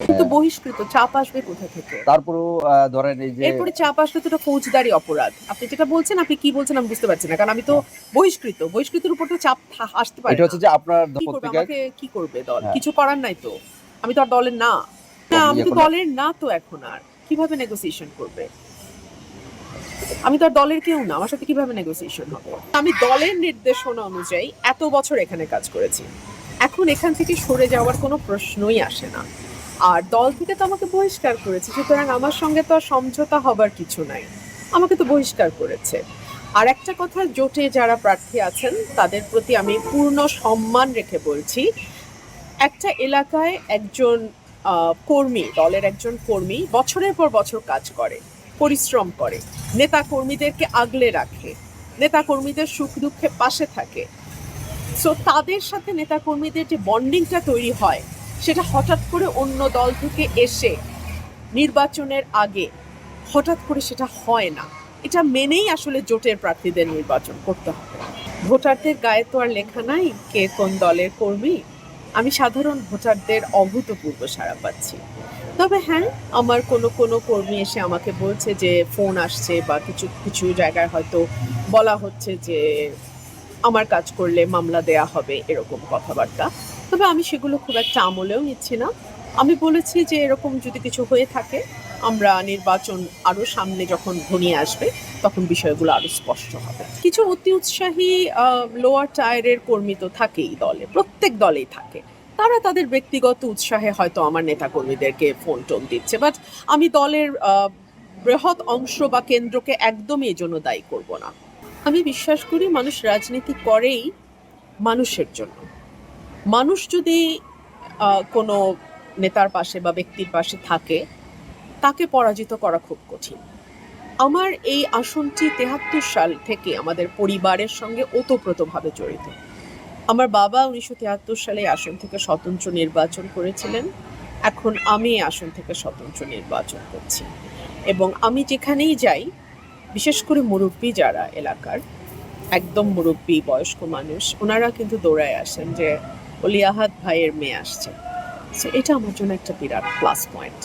কিন্তু বহিষ্কৃত চাপ আসবে কোথা থেকে? তারপরেও ধরেন এই যে এরপরে চাপ আসলে তো এটা ফৌজদারি অপরাধ। আপনি যেটা বলছেন আপনি কি বলছেন আমি বুঝতে পারছি না কারণ আমি তো বহিষ্কৃত। বহিষ্কৃতের উপর তো চাপ আসতে পারে এটা হচ্ছে যে আপনার আমাকে কি করবে দল? হ্যাঁ। কিছু করার নাই তো। আমি তো আর দলের না। না আমি তো দলের না তো এখন আর। কীভাবে নেগোসিয়েশন করবে? আমি তো আর দলের কেউ না। আমার সাথে কীভাবে নেগোসিয়েশন হবে? আমি দলের নির্দেশনা অনুযায়ী এত বছর এখানে কাজ করেছি। এখন এখান থেকে সরে যাওয়ার কোনো প্রশ্নই আসে না। আর দল থেকে তো আমাকে বহিষ্কার করেছে, সুতরাং আমার সঙ্গে তো আর সমঝোতা হবার কিছু নাই। আমাকে তো বহিষ্কার করেছে। আর একটা কথা, জোটে যারা প্রার্থী আছেন, তাদের প্রতি আমি পূর্ণ সম্মান রেখে বলছি, একটা এলাকায় একজন কর্মী, দলের একজন কর্মী বছরের পর বছর কাজ করে, পরিশ্রম করে। নেতা কর্মীদেরকে আগলে রাখে, নেতা কর্মীদের সুখ দুঃখে পাশে থাকে। সো তাদের সাথে নেতা কর্মীদের যে বন্ডিংটা তৈরি হয় সেটা হঠাৎ করে অন্য দল থেকে এসে নির্বাচনের আগে হঠাৎ করে সেটা হয় না। এটা মেনেই আসলে জোটের প্রার্থীদের নির্বাচন করতে হবে। ভোটারদের গায়ে তো আর লেখা নাই কে কোন দলের কর্মী। আমি সাধারণ ভোটারদের অভূতপূর্ব সাড়া পাচ্ছি। তবে হ্যাঁ আমার কোনো কোনো কর্মী এসে আমাকে বলছে যে ফোন আসছে বা কিছু কিছু জায়গায় হয়তো বলা হচ্ছে যে আমার কাজ করলে মামলা দেয়া হবে এরকম কথাবার্তা। তবে আমি সেগুলো খুব একটা আমলেও নিচ্ছি না। আমি বলেছি যে এরকম যদি কিছু হয়ে থাকে, আমরা নির্বাচন আরও সামনে যখন ঘনিয়ে আসবে, তখন বিষয়গুলো আরও স্পষ্ট হবে। কিছু অতি উৎসাহী লোয়ার টায়ারের কর্মী তো থাকেই দলে, প্রত্যেক দলেই থাকে। তারা তাদের ব্যক্তিগত উৎসাহে হয়তো আমার নেতা কর্মীদেরকে ফোন টোন দিচ্ছে। বাট আমি দলের বৃহৎ অংশ বা কেন্দ্রকে একদমই এজন্য দায়ী করব না। আমি বিশ্বাস করি মানুষ রাজনীতি করেই মানুষের জন্য। মানুষ যদি কোনো নেতার পাশে বা ব্যক্তির পাশে থাকে, তাকে পরাজিত করা খুব কঠিন। আমার এই আসনটি তেহাত্তর সাল থেকে আমাদের পরিবারের সঙ্গে ওতপ্রোতভাবে জড়িত। আমার বাবা উনিশশো তেহাত্তর সালে আসন থেকে স্বতন্ত্র নির্বাচন করেছিলেন। এখন আমি আসন থেকে স্বতন্ত্র নির্বাচন করছি। এবং আমি যেখানেই যাই বিশেষ করে মুরব্বী যারা এলাকার, একদম মুরব্বী বয়স্ক মানুষ, ওনারা কিন্তু দৌড়ায় আসেন যে অলিয়াহাত ভাইয়ের মেয়ে আসছে। সো এটা আমার জন্য একটা বিরাট প্লাস পয়েন্ট